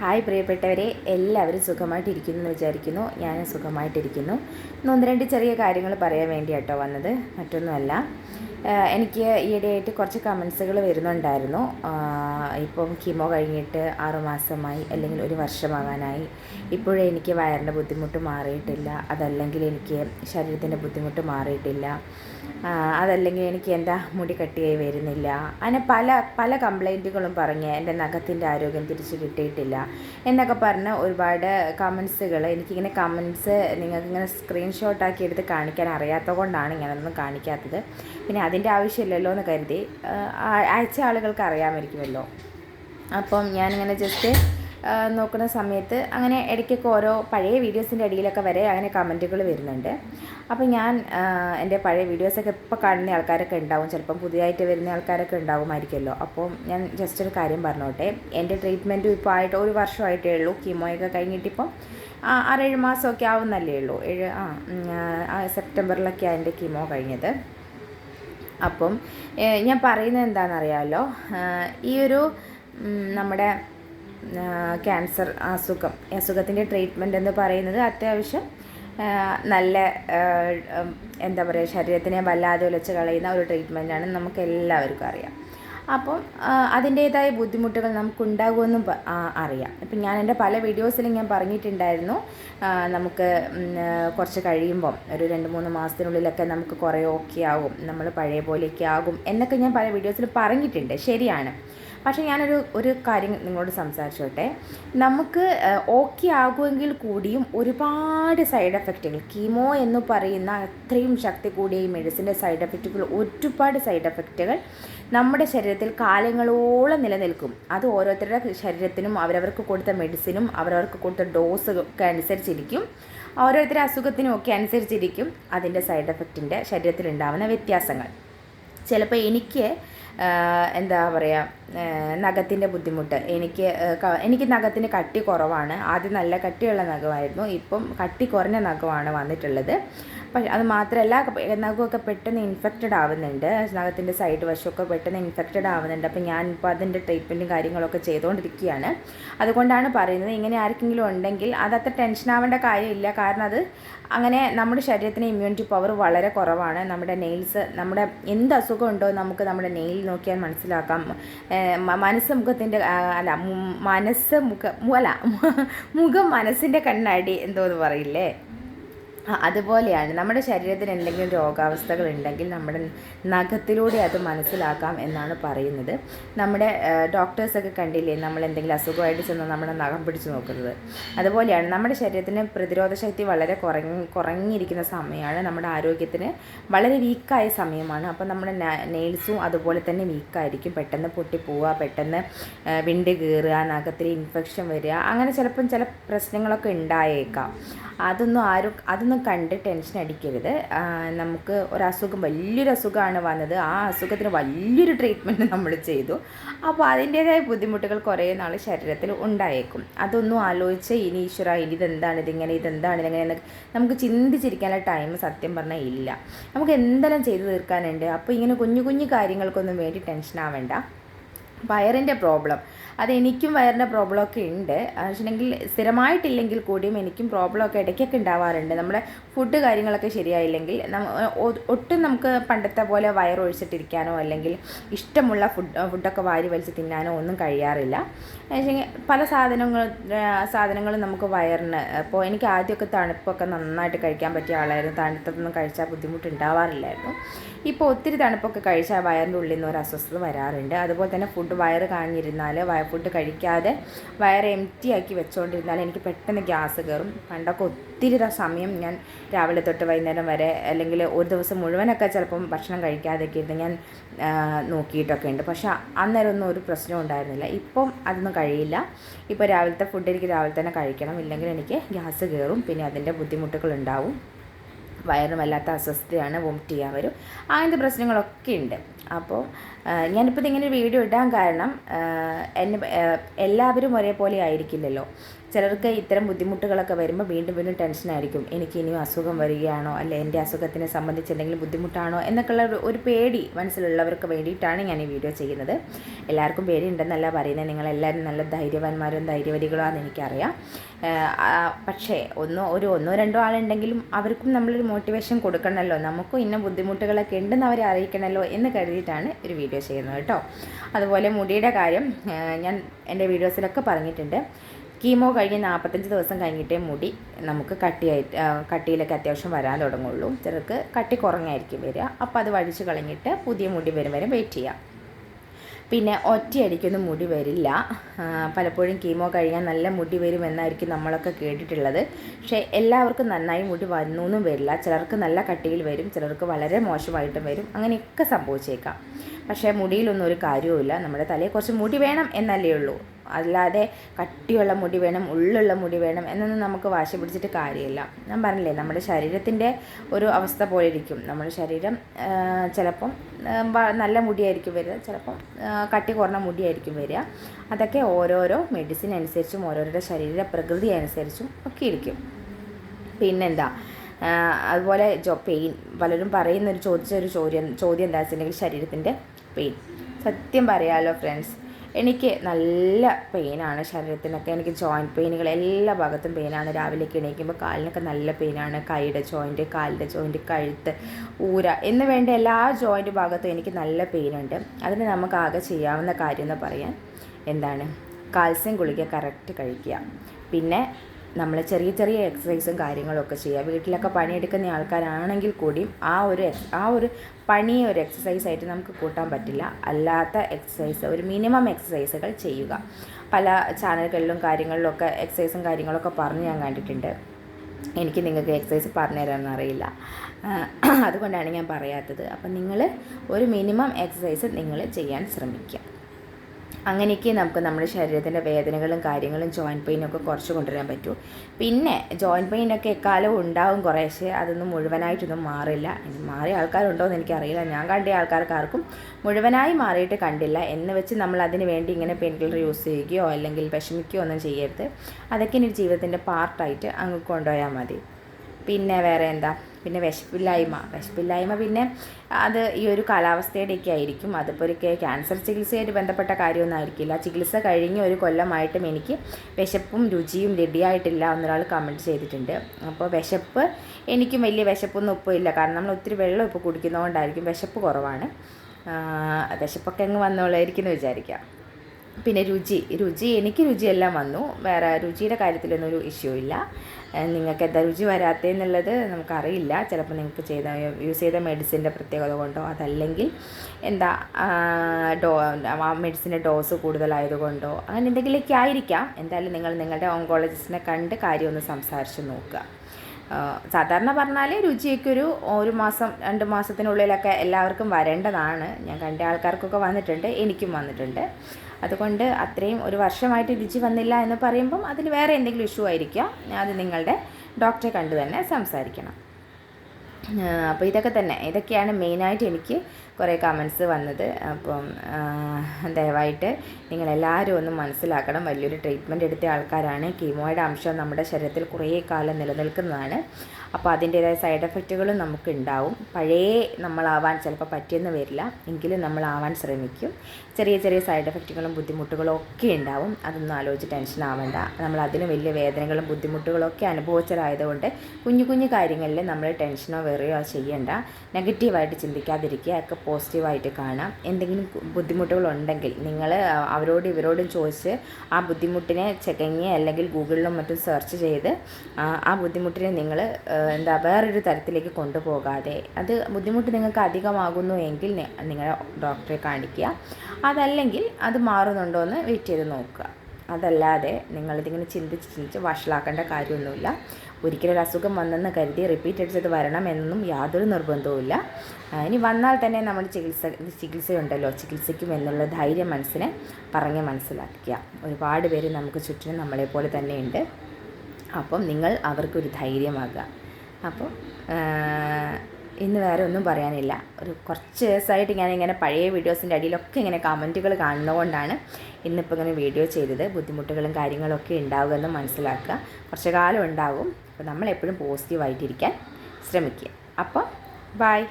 Hi പ്രിയപ്പെട്ടവരെ എല്ലാവരും സുഖമായിട്ടിരിക്കുന്നു എന്ന് വിചാരിക്കുന്നു. ഞാൻ സുഖമായിട്ടിരിക്കുന്നു. ഇന്ന് ഒന്ന് രണ്ട് ചെറിയ കാര്യങ്ങൾ പറയാൻ വേണ്ടി കേട്ടോ വന്നത്. മറ്റൊന്നുമല്ല. എനിക്ക് ഈയിടെയായിട്ട് കുറച്ച് കമൻസുകൾ വരുന്നുണ്ടായിരുന്നു. ഇപ്പം കീമോ കഴിഞ്ഞിട്ട് ആറുമാസമായി അല്ലെങ്കിൽ ഒരു വർഷമാകാനായി. ഇപ്പോഴും എനിക്ക് വയറിന്റെ ബുദ്ധിമുട്ട് മാറിയിട്ടില്ല. അതല്ലെങ്കിൽ എനിക്ക് ശരീരത്തിന്റെ ബുദ്ധിമുട്ട് മാറിയിട്ടില്ല. അതല്ലെങ്കിൽ എനിക്ക് എന്താ മുടി കട്ടിയായി വരുന്നില്ല. അങ്ങനെ പല പല കംപ്ലൈന്റുകളും പറഞ്ഞ് എന്റെ നഖത്തിന്റെ ആരോഗ്യം തിരിച്ച് കിട്ടിയിട്ടില്ല എന്നൊക്കെ പറഞ്ഞ് ഒരുപാട് കമൻസുകൾ എനിക്കിങ്ങനെ കമൻസ് നിങ്ങൾക്കിങ്ങനെ സ്ക്രീൻഷോട്ടാക്കി എടുത്ത് കാണിക്കാൻ അറിയാത്തത് കൊണ്ടാണ് ഇങ്ങനെയൊന്നും കാണിക്കാത്തത്. പിന്നെ അതിന്റെ ആവശ്യമില്ലല്ലോ എന്ന് കരുതി അയച്ച ആളുകൾക്ക് അറിയാമായിരിക്കുമല്ലോ. അപ്പം ഞാനിങ്ങനെ ജസ്റ്റ് നോക്കുന്ന സമയത്ത് അങ്ങനെ ഇടയ്ക്കൊക്കെ ഓരോ പഴയ വീഡിയോസിന്റെ അടിയിലൊക്കെ വരെ അങ്ങനെ കമന്റുകൾ വരുന്നുണ്ട്. അപ്പോൾ ഞാൻ എന്റെ പഴയ വീഡിയോസൊക്കെ ഇപ്പോൾ കാണുന്ന ആൾക്കാരൊക്കെ ഉണ്ടാവും. ചിലപ്പം പുതിയതായിട്ട് വരുന്ന ആൾക്കാരൊക്കെ ഉണ്ടാവുമായിരിക്കുമല്ലോ. അപ്പോൾ ഞാൻ ജസ്റ്റ് ഒരു കാര്യം പറഞ്ഞോട്ടെ. എന്റെ ട്രീറ്റ്മെന്റും ഇപ്പോൾ ആയിട്ട് ഒരു വർഷമായിട്ടേ ഉള്ളൂ. കീമോയൊക്കെ കഴിഞ്ഞിട്ടിപ്പം ആറേഴ് മാസമൊക്കെ ആവുന്നല്ലേ ഉള്ളൂ. ഏഴ് ആ, സെപ്റ്റംബറിലൊക്കെയാണ് എന്റെ കീമോ കഴിഞ്ഞത്. അപ്പം ഞാൻ പറയുന്നത് എന്താണെന്നറിയാമല്ലോ ഈ ഒരു നമ്മുടെ ക്യാൻസർ അസുഖം അസുഖത്തിന്റെ ട്രീറ്റ്മെന്റ് എന്ന് പറയുന്നത് അത്യാവശ്യം നല്ല എന്താ പറയുക ശരീരത്തിനെ വല്ലാതെ ഉലച്ച് കളയുന്ന ഒരു ട്രീറ്റ്മെന്റാണ് നമുക്ക് എല്ലാവർക്കും അറിയാം. അപ്പം അതിന്റേതായ ബുദ്ധിമുട്ടുകൾ നമുക്കുണ്ടാകുമെന്നും അറിയാം. ഇപ്പം ഞാൻ എന്റെ പല വീഡിയോസിലും ഞാൻ പറഞ്ഞിട്ടുണ്ടായിരുന്നു. നമുക്ക് കുറച്ച് കഴിയുമ്പം ഒരു രണ്ട് മൂന്ന് മാസത്തിനുള്ളിലൊക്കെ നമുക്ക് കുറേ ഓക്കെ ആകും നമ്മൾ പഴയ പോലെയൊക്കെ ആകും എന്നൊക്കെ ഞാൻ പല വീഡിയോസിൽ പറഞ്ഞിട്ടുണ്ട്. ശരിയാണ്. പക്ഷേ ഞാനൊരു ഒരു കാര്യം നിങ്ങളോട് സംസാരിച്ചോട്ടെ. നമുക്ക് ഓക്കെ ആകുമെങ്കിൽ കൂടിയും ഒരുപാട് സൈഡ് എഫക്റ്റുകൾ കീമോ എന്ന് പറയുന്ന അത്രയും ശക്തി കൂടിയ ഈ മെഡിസിന്റെ സൈഡ് എഫക്റ്റുകൾ ഒരുപാട് സൈഡ് എഫക്റ്റുകൾ നമ്മുടെ ശരീരത്തിൽ കാലങ്ങളോളം നിലനിൽക്കും. അത് ഓരോരുത്തരുടെ ശരീരത്തിനും അവരവർക്ക് കൊടുത്ത മെഡിസിനും അവരവർക്ക് കൊടുത്ത ഡോസ് ഒക്കെ അനുസരിച്ചിരിക്കും. ഓരോരുത്തരുടെ അസുഖത്തിനും ഒക്കെ അനുസരിച്ചിരിക്കും അതിന്റെ സൈഡ് എഫക്റ്റിന്റെ ശരീരത്തിലുണ്ടാവുന്ന വ്യത്യാസങ്ങൾ. ചിലപ്പോൾ എനിക്ക് എന്താ പറയുക നഖത്തിന്റെ ബുദ്ധിമുട്ട്. എനിക്ക് എനിക്ക് നഖത്തിന് കട്ടി കുറവാണ്. ആദ്യം നല്ല കട്ടിയുള്ള നഖമായിരുന്നു. ഇപ്പം കട്ടി കുറഞ്ഞ നഖമാണ് വന്നിട്ടുള്ളത്. പക്ഷെ അത് മാത്രമല്ല നഖമൊക്കെ പെട്ടെന്ന് ഇൻഫെക്റ്റഡ് ആവുന്നുണ്ട്. നഖത്തിന്റെ സൈഡ് വശമൊക്കെ പെട്ടെന്ന് ഇൻഫെക്റ്റഡ് ആവുന്നുണ്ട്. അപ്പം ഞാൻ ഇപ്പോൾ അതിന്റെ ട്രീറ്റ്മെന്റും കാര്യങ്ങളൊക്കെ ചെയ്തുകൊണ്ടിരിക്കുകയാണ്. അതുകൊണ്ടാണ് പറയുന്നത് ഇങ്ങനെ ആർക്കെങ്കിലും ഉണ്ടെങ്കിൽ അതത്ര ടെൻഷൻ ആവേണ്ട കാര്യമില്ല. കാരണം അത് അങ്ങനെ നമ്മുടെ ശരീരത്തിന് ഇമ്മ്യൂണിറ്റി പവർ വളരെ കുറവാണ്. നമ്മുടെ നെയിൽസ് നമ്മുടെ എന്ത് അസുഖം ഉണ്ടോ നമുക്ക് നമ്മുടെ നെയിൽ നോക്കിയാൽ മനസ്സിലാക്കാം. മനസ്സ് മുഖത്തിന്റെ അല്ല മനസ്സ് മുഖ അല്ല മുഖം മനസ്സിന്റെ കണ്ണാടി എന്തോന്ന് പറയില്ലേ? അതുപോലെയാണ് നമ്മുടെ ശരീരത്തിന് എന്തെങ്കിലും രോഗാവസ്ഥകൾ ഉണ്ടെങ്കിൽ നമ്മുടെ നഖത്തിലൂടെ അത് മനസ്സിലാക്കാം എന്നാണ് പറയുന്നത്. നമ്മുടെ ഡോക്ടേഴ്സൊക്കെ കണ്ടില്ലേ നമ്മൾ എന്തെങ്കിലും അസുഖമായിട്ട് ചെന്ന് നമ്മുടെ നഖം പിടിച്ചു നോക്കുന്നത്. അതുപോലെയാണ് നമ്മുടെ ശരീരത്തിന് പ്രതിരോധ ശക്തി വളരെ കുറങ്ങി കുറഞ്ഞിരിക്കുന്ന സമയമാണ് നമ്മുടെ ആരോഗ്യത്തിന് വളരെ വീക്കായ സമയമാണ്. അപ്പോൾ നമ്മുടെ നെയിൽസും അതുപോലെ തന്നെ വീക്കായിരിക്കും പെട്ടെന്ന് പൊട്ടിപ്പോവുക പെട്ടെന്ന് വിണ്ട് കീറുക നഖത്തിൽ ഇൻഫെക്ഷൻ വരിക അങ്ങനെ ചിലപ്പം ചില പ്രശ്നങ്ങളൊക്കെ ഉണ്ടായേക്കാം. അതൊന്നും ആരും അതൊന്നും കണ്ട് ടെൻഷൻ അടിക്കരുത്. നമുക്ക് ഒരു അസുഖം വലിയൊരു അസുഖമാണ് വന്നത്. ആ അസുഖത്തിന് വലിയൊരു ട്രീറ്റ്മെന്റ് നമ്മൾ ചെയ്തു. അപ്പോൾ അതിന്റേതായ ബുദ്ധിമുട്ടുകൾ കുറേ നാൾ ശരീരത്തിൽ ഉണ്ടായേക്കും. അതൊന്നും ആലോചിച്ച് ഇനി ഈശ്വര ഇനി ഇതെന്താണ്? ഇതിങ്ങനെ ഇതെന്താണ്? ഇതെങ്ങനെ നമുക്ക് ചിന്തിച്ചിരിക്കാനുള്ള ടൈം സത്യം പറഞ്ഞാൽ ഇല്ല. നമുക്ക് എന്തെല്ലാം ചെയ്തു തീർക്കാനുണ്ട്? അപ്പോൾ ഇങ്ങനെ കുഞ്ഞു കുഞ്ഞു കാര്യങ്ങൾക്കൊന്നും വേണ്ടി ടെൻഷൻ ആവേണ്ട. വയറിന്റെ പ്രോബ്ലം അത് എനിക്കും വയറിന്റെ പ്രോബ്ലമൊക്കെ ഉണ്ട്. വെച്ചിട്ടുണ്ടെങ്കിൽ സ്ഥിരമായിട്ടില്ലെങ്കിൽ കൂടിയും എനിക്കും പ്രോബ്ലമൊക്കെ ഇടയ്ക്കൊക്കെ ഉണ്ടാവാറുണ്ട്. നമ്മുടെ ഫുഡ് കാര്യങ്ങളൊക്കെ ശരിയായില്ലെങ്കിൽ ഒട്ടും നമുക്ക് പണ്ടത്തെ പോലെ വയറൊഴിച്ചിട്ടിരിക്കാനോ അല്ലെങ്കിൽ ഇഷ്ടമുള്ള ഫുഡ് ഫുഡൊക്കെ വാരി വലിച്ച് തിന്നാനോ ഒന്നും കഴിയാറില്ല. പല സാധനങ്ങൾ സാധനങ്ങളും നമുക്ക് വയറിന് ഇപ്പോൾ എനിക്ക് ആദ്യമൊക്കെ തണുപ്പൊക്കെ നന്നായിട്ട് കഴിക്കാൻ പറ്റിയ ആളായിരുന്നു. തണുത്തൊന്നും കഴിച്ചാൽ ബുദ്ധിമുട്ടുണ്ടാവാറില്ലായിരുന്നു. ഇപ്പോൾ ഒത്തിരി തണുപ്പൊക്കെ കഴിച്ചാൽ വയറിന്റെ ഉള്ളിൽ നിന്ന് ഒരു അസ്വസ്ഥത വരാറുണ്ട്. അതുപോലെ തന്നെ ഫുഡ് വയറ് കാഞ്ഞിരുന്നാൽ വയ ഫുഡ് കഴിക്കാതെ വയറ് എംറ്റി ആക്കി വെച്ചുകൊണ്ടിരുന്നാൽ എനിക്ക് പെട്ടെന്ന് ഗ്യാസ് കയറും പണ്ടൊക്കെ ഒത്തിരി സമയം ഞാൻ രാവിലെ തൊട്ട് വൈകുന്നേരം വരെ അല്ലെങ്കിൽ ഒരു ദിവസം മുഴുവനൊക്കെ ചിലപ്പം ഭക്ഷണം കഴിക്കാതെയൊക്കെ ഇരുന്ന് ഞാൻ നോക്കിയിട്ടൊക്കെ ഉണ്ട്. പക്ഷേ അന്നേരം ഒന്നും ഒരു പ്രശ്നവും ഉണ്ടായിരുന്നില്ല. ഇപ്പം അതൊന്നും കഴിയില്ല. ഇപ്പോൾ രാവിലത്തെ ഫുഡ് എനിക്ക് രാവിലെ തന്നെ കഴിക്കണം. ഇല്ലെങ്കിൽ എനിക്ക് ഗ്യാസ് കയറും പിന്നെ അതിന്റെ ബുദ്ധിമുട്ടുകൾ ഉണ്ടാവും വയറിന് വല്ലാത്ത അസ്വസ്ഥയാണ് വോമിറ്റ് ചെയ്യാൻ വരും. അങ്ങനത്തെ പ്രശ്നങ്ങളൊക്കെ ഉണ്ട്. അപ്പോൾ ഞാനിപ്പോൾ ഇതിങ്ങനെ വീഡിയോ ഇടാൻ കാരണം എന്നെ എല്ലാവരും ഒരേപോലെ ആയിരിക്കില്ലല്ലോ. ചിലർക്ക് ഇത്തരം ബുദ്ധിമുട്ടുകളൊക്കെ വരുമ്പോൾ വീണ്ടും വീണ്ടും ടെൻഷനായിരിക്കും എനിക്ക് ഇനിയും അസുഖം വരികയാണോ? അല്ലെ എന്റെ അസുഖത്തിനെ സംബന്ധിച്ച് എന്തെങ്കിലും ബുദ്ധിമുട്ടാണോ? എന്നൊക്കെയുള്ള ഒരു- പേടി മനസ്സിലുള്ളവർക്ക് വേണ്ടിയിട്ടാണ് ഞാൻ ഈ വീഡിയോ ചെയ്യുന്നത്. എല്ലാവർക്കും പേടി ഉണ്ടെന്നല്ല പറയുന്നത്. നിങ്ങളെല്ലാവരും നല്ല ധൈര്യവാന്മാരും ധൈര്യവതികളാണെന്ന് എനിക്കറിയാം. ആഹ് പക്ഷേ ഒന്നോ ഒരു ഒന്നോ രണ്ടോ ആളുണ്ടെങ്കിലും അവർക്കും നമ്മളൊരു മോട്ടിവേഷൻ കൊടുക്കണമല്ലോ നമുക്കും ഇന്ന ബുദ്ധിമുട്ടുകളൊക്കെ ഉണ്ടെന്ന് അവരെ അറിയിക്കണമല്ലോ എന്ന് കരുതിയിട്ടാണ് ഒരു വീഡിയോ ചെയ്യുന്നത് കേട്ടോ. അതുപോലെ മുടിയുടെ കാര്യം ഞാൻ എന്റെ വീഡിയോസിലൊക്കെ പറഞ്ഞിട്ടുണ്ട്. കീമോ കഴിഞ്ഞ് നാൽപ്പത്തഞ്ച് ദിവസം കഴിഞ്ഞിട്ടേ മുടി നമുക്ക് കട്ടിയായിട്ട് കട്ടിയിലൊക്കെ അത്യാവശ്യം വരാൻ തുടങ്ങുള്ളൂ. ചിലർക്ക് കട്ടി കുറഞ്ഞായിരിക്കും വരിക. അപ്പോൾ അത് വഴിച്ച് കളഞ്ഞിട്ട് പുതിയ മുടി വരും വരെ വെയിറ്റ് ചെയ്യാം. പിന്നെ ഒറ്റയടിക്കൊന്നും മുടി വരില്ല. പലപ്പോഴും കീമോ കഴിഞ്ഞാൽ നല്ല മുടി വരുമെന്നായിരിക്കും നമ്മളൊക്കെ കേട്ടിട്ടുള്ളത്. പക്ഷേ എല്ലാവർക്കും നന്നായി മുടി വന്നു എന്നും വരില്ല. ചിലർക്ക് നല്ല കട്ടിയിൽ വരും ചിലർക്ക് വളരെ മോശമായിട്ടും വരും. അങ്ങനെയൊക്കെ സംഭവിച്ചേക്കാം. പക്ഷേ മുടിയിലൊന്നും ഒരു കാര്യവുമില്ല. നമ്മുടെ തലയെ കുറച്ച് മുടി വേണം എന്നല്ലേ ഉള്ളൂ. അല്ലാതെ കട്ടിയുള്ള മുടി വേണം ഉള്ളുള്ള മുടി വേണം എന്നൊന്നും നമുക്ക് വാശി പിടിച്ചിട്ട് കാര്യമില്ല. ഞാൻ പറഞ്ഞില്ലേ നമ്മുടെ ശരീരത്തിന്റെ ഒരു അവസ്ഥ പോലെ ഇരിക്കും. നമ്മുടെ ശരീരം ചിലപ്പം നല്ല മുടിയായിരിക്കും വരിക ചിലപ്പം കട്ടി കുറഞ്ഞ മുടിയായിരിക്കും വരിക. അതൊക്കെ ഓരോരോ മെഡിസിൻ അനുസരിച്ചും ഓരോരുടെ ശരീര പ്രകൃതി അനുസരിച്ചും ഒക്കെ ഇരിക്കും. പിന്നെന്താ അതുപോലെ ജോ പെയിൻ പലരും പറയുന്നൊരു ചോദിച്ച ഒരു ചോദ്യം ചോദ്യം എന്താ വെച്ചിട്ടുണ്ടെങ്കിൽ ശരീരത്തിന്റെ പെയിൻ സത്യം പറയാമല്ലോ ഫ്രണ്ട്സ് എനിക്ക് നല്ല പെയിനാണ് ശരീരത്തിനൊക്കെ. എനിക്ക് ജോയിന്റ് പെയിനുകൾ എല്ലാ ഭാഗത്തും പെയിനാണ് രാവിലെ എണീക്കുമ്പോൾ കാലിനൊക്കെ നല്ല പെയിനാണ് കൈയുടെ ജോയിന്റ് കാലിന്റെ ജോയിന്റ് കഴുത്ത് ഊര എന്ന് വേണ്ട എല്ലാ ജോയിന്റ് ഭാഗത്തും എനിക്ക് നല്ല പെയിനുണ്ട് അതിന് നമുക്ക് ആകെ ചെയ്യാവുന്ന കാര്യം എന്ന് പറയാൻ എന്താണ്? കാൽസ്യം ഗുളിക കറക്റ്റ് കഴിക്കുക. പിന്നെ നമ്മൾ ചെറിയ ചെറിയ എക്സസൈസും കാര്യങ്ങളൊക്കെ ചെയ്യുക. വീട്ടിലൊക്കെ പണിയെടുക്കുന്ന ആൾക്കാരാണെങ്കിൽ കൂടിയും ആ ഒരു ആ ഒരു പണി ഒരു എക്സസൈസ് ആയിട്ട് നമുക്ക് കൂട്ടാൻ പറ്റില്ല. അല്ലാത്ത എക്സസൈസ് ഒരു മിനിമം എക്സസൈസുകൾ ചെയ്യുക. പല ചാനലുകളിലും കാര്യങ്ങളിലൊക്കെ എക്സസൈസും കാര്യങ്ങളൊക്കെ പറഞ്ഞ് ഞാൻ കണ്ടിട്ടുണ്ട്. എനിക്ക് നിങ്ങൾക്ക് എക്സസൈസ് പറഞ്ഞു തരാമെന്ന് അറിയില്ല. അതുകൊണ്ടാണ് ഞാൻ പറയാത്തത്. അപ്പം നിങ്ങൾ ഒരു മിനിമം എക്സസൈസ് നിങ്ങൾ ചെയ്യാൻ ശ്രമിക്കുക. അങ്ങനെയൊക്കെ നമുക്ക് നമ്മുടെ ശരീരത്തിന്റെ വേദനകളും കാര്യങ്ങളും ജോയിന്റ് പെയിനൊക്കെ കുറച്ച് കൊണ്ടുവരാൻ പറ്റൂ. പിന്നെ ജോയിന്റ് പെയിനൊക്കെ എക്കാലം ഉണ്ടാവും കുറേശ്ശെ. അതൊന്നും മുഴുവനായിട്ടൊന്നും മാറില്ല. മാറിയ ആൾക്കാരുണ്ടോ എന്ന് എനിക്കറിയില്ല. ഞാൻ കണ്ട ആൾക്കാർക്ക് ആർക്കും മുഴുവനായി മാറിയിട്ട് കണ്ടില്ല. എന്ന് വെച്ച് നമ്മൾ അതിന് വേണ്ടി ഇങ്ങനെ പെയിൻ യൂസ് ചെയ്യുകയോ അല്ലെങ്കിൽ വിഷമിക്കുകയോ ഒന്നും ചെയ്യരുത്. അതൊക്കെ ഇനി ജീവിതത്തിന്റെ പാർട്ടായിട്ട് അങ്ങ് കൊണ്ടുപോയാൽ മതി. പിന്നെ വേറെ എന്താ? പിന്നെ വിശപ്പില്ലായ്മ. വിശപ്പില്ലായ്മ പിന്നെ അത് ഈ ഒരു കാലാവസ്ഥയുടെയൊക്കെ ആയിരിക്കും. അതിപ്പോൾ ഒരു ക്യാൻസർ ചികിത്സയായിട്ട് ബന്ധപ്പെട്ട കാര്യമൊന്നും ആയിരിക്കില്ല ചികിത്സ കഴിഞ്ഞ് ഒരു കൊല്ലമായിട്ടും എനിക്ക് വിശപ്പും രുചിയും റെഡിയായിട്ടില്ല എന്നൊരാൾ കമന്റ് ചെയ്തിട്ടുണ്ട്. അപ്പോൾ വിശപ്പ് എനിക്കും വലിയ വിശപ്പൊന്നും ഇപ്പോൾ ഇല്ല. കാരണം നമ്മൾ ഒത്തിരി വെള്ളം ഇപ്പോൾ കുടിക്കുന്നതുകൊണ്ടായിരിക്കും വിശപ്പ് കുറവാണ്. വിശപ്പൊക്കെ അങ്ങ് വന്നോളായിരിക്കും എന്ന് വിചാരിക്കാം. പിന്നെ രുചി രുചി എനിക്ക് രുചിയെല്ലാം വന്നു. വേറെ രുചിയുടെ കാര്യത്തിലൊന്നും ഒരു ഇഷ്യൂ ഇല്ല. നിങ്ങൾക്ക് എന്താ രുചി വരാത്തതെന്നുള്ളത് നമുക്കറിയില്ല. ചിലപ്പോൾ നിങ്ങൾക്ക് ചെയ്ത യൂസ് ചെയ്ത മെഡിസിന്റെ പ്രത്യേകത കൊണ്ടോ അതല്ലെങ്കിൽ എന്താ ഡോ ആ മെഡിസിന്റെ ഡോസ് കൂടുതലായതുകൊണ്ടോ അങ്ങനെ എന്തെങ്കിലുമൊക്കെ ആയിരിക്കാം. എന്തായാലും നിങ്ങൾ നിങ്ങളുടെ ഓങ്കോളജിസ്റ്റിനെ കണ്ട് കാര്യം ഒന്ന് സംസാരിച്ച് നോക്കുക. സാധാരണ പറഞ്ഞാൽ രുചിയൊക്കെ ഒരു ഒരു മാസം രണ്ട് മാസത്തിനുള്ളിലൊക്കെ എല്ലാവർക്കും വരേണ്ടതാണ്. ഞാൻ കണ്ട ആൾക്കാർക്കൊക്കെ വന്നിട്ടുണ്ട് എനിക്കും വന്നിട്ടുണ്ട്. അതുകൊണ്ട് അത്രയും ഒരു വർഷമായിട്ട് രുചി വന്നില്ല എന്ന് പറയുമ്പം അതിൽ വേറെ എന്തെങ്കിലും ഇഷ്യൂ ആയിരിക്കാം. അത് നിങ്ങളുടെ ഡോക്ടറെ കണ്ട് തന്നെ സംസാരിക്കണം. അപ്പോൾ ഇതൊക്കെ തന്നെ. ഇതൊക്കെയാണ് മെയിനായിട്ട് എനിക്ക് കുറേ കമൻസ് വന്നത്. അപ്പം ദയവായിട്ട് നിങ്ങളെല്ലാവരും ഒന്ന് മനസ്സിലാക്കണം. വലിയൊരു ട്രീറ്റ്മെന്റ് എടുത്ത ആൾക്കാരാണ്. കീമോയുടെ അംശം നമ്മുടെ ശരീരത്തിൽ കുറേ കാലം നിലനിൽക്കുന്നതാണ്. അപ്പോൾ അതിന്റേതായ സൈഡ് എഫക്റ്റുകളും നമുക്ക് ഉണ്ടാവും പഴയ നമ്മളാവാൻ ചിലപ്പോൾ പറ്റിയെന്ന് വരില്ല. എങ്കിലും നമ്മളാവാൻ ശ്രമിക്കും. ചെറിയ ചെറിയ സൈഡ് എഫക്റ്റുകളും ബുദ്ധിമുട്ടുകളും ഒക്കെ ഉണ്ടാവും. അതൊന്നും ആലോചിച്ച് ടെൻഷൻ ആവേണ്ട. നമ്മൾ അതിന് വലിയ വേദനകളും ബുദ്ധിമുട്ടുകളും ഒക്കെ അനുഭവിച്ചതായതുകൊണ്ട് കുഞ്ഞു കുഞ്ഞു കാര്യങ്ങളിൽ നമ്മൾ ടെൻഷനോ വെറിയോ ചെയ്യേണ്ട. നെഗറ്റീവായിട്ട് ചിന്തിക്കാതിരിക്കുക. ഒക്കെ പോസിറ്റീവായിട്ട് കാണാം. എന്തെങ്കിലും ബുദ്ധിമുട്ടുകളുണ്ടെങ്കിൽ നിങ്ങൾ അവരോട് ഇവരോടും ചോദിച്ച് ആ ബുദ്ധിമുട്ടിനെ ചെക്കങ്ങി അല്ലെങ്കിൽ ഗൂഗിളിലും മറ്റും സെർച്ച് ചെയ്ത് ആ ബുദ്ധിമുട്ടിനെ നിങ്ങൾ എന്താ വേറൊരു തരത്തിലേക്ക് കൊണ്ടുപോകാതെ അത് ബുദ്ധിമുട്ട് നിങ്ങൾക്ക് അധികമാകുന്നു എങ്കിൽ നി- നിങ്ങൾ ഡോക്ടറെ കാണിക്കുക. അതല്ലെങ്കിൽ അത് മാറുന്നുണ്ടോ എന്ന് വെയിറ്റ് ചെയ്ത് നോക്കുക. അതല്ലാതെ നിങ്ങളിതിങ്ങനെ ചിന്തിച്ച് ചിന്തിച്ച് വഷളാക്കേണ്ട കാര്യമൊന്നുമില്ല. ഒരിക്കലും ഒരു അസുഖം വന്നെന്ന് കരുതി റിപ്പീറ്റ് അടിച്ചത് വരണം എന്നൊന്നും യാതൊരു നിർബന്ധവുമില്ല ഇനി വന്നാൽ തന്നെ നമ്മൾ ചികിത്സ ചികിത്സയുണ്ടല്ലോ. ചികിത്സിക്കും എന്നുള്ള ധൈര്യം മനസ്സിനെ പറഞ്ഞ് മനസ്സിലാക്കുക. ഒരുപാട് പേര് നമുക്ക് ചുറ്റിനും നമ്മളെപ്പോലെ തന്നെയുണ്ട്. അപ്പം നിങ്ങൾ അവർക്കൊരു ധൈര്യമാകുക. അപ്പം ആ, ഇന്ന് വേറെ ഒന്നും പറയാനില്ല. ഒരു കുറച്ച് ദിവസമായിട്ട് ഞാൻ ഇങ്ങനെ പഴയ വീഡിയോസിന്റെ അടിയിലൊക്കെ ഇങ്ങനെ കമന്റുകൾ കാണുന്നതുകൊണ്ടാണ് ഇന്നിപ്പോൾ ഇങ്ങനെ വീഡിയോ ചെയ്തത്. ബുദ്ധിമുട്ടുകളും കാര്യങ്ങളൊക്കെ ഉണ്ടാവുമെന്ന് മനസ്സിലാക്കുക. കുറച്ച് കാലം ഉണ്ടാവും. അപ്പോൾ നമ്മളെപ്പോഴും പോസിറ്റീവായിട്ടിരിക്കാൻ ശ്രമിക്കുക. അപ്പോൾ ബായ്